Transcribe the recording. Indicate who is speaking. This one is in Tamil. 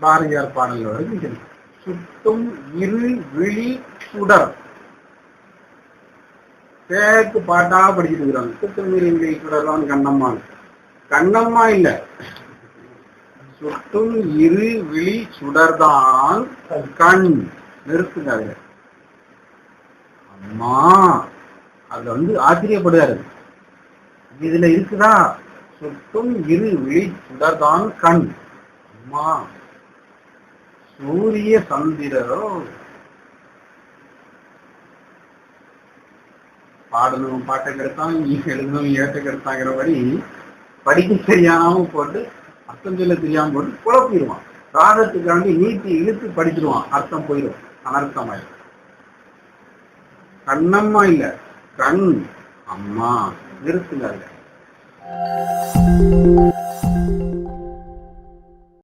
Speaker 1: பாரதியார் பாடல்கள் வரைக்கும் இருக்கு சுட்டும் இரு விழி சுடர். தேக்கு பாட்டா படிச்சுட்டு இருக்கிறாங்க. சுட்டும் இரு விழி சுடர்தான் கண்ணம்மா. கண்ணம்மா இல்ல. சுட்டும் இரு விழி சுடர்தான் கண். நிறுத்துங்க அதுல. அம்மா அது வந்து ஆச்சரியப்படுறாரு இதுல இருக்குதா? சுட்டும் இரு விழி சுடர்தான் கண். அம்மா. சூரிய சந்திரரோ பாடணும் பாட்டை கெடுத்தான் எழுதணும் ஏட்ட கெடுத்தாங்கிற மாதிரி படிக்க தெரியாம போட்டு அர்த்தம் சொல்ல தெரியாம போட்டு குழப்பிடுவான். ராகத்துக்காண்டி நீட்டி இழுத்து படிச்சிருவான். அர்த்தம் போயிடும். அனர்த்தமாயிடும் கண்ணம்மா இல்ல. கண் அம்மா. நிறுத்துங்க அதுல.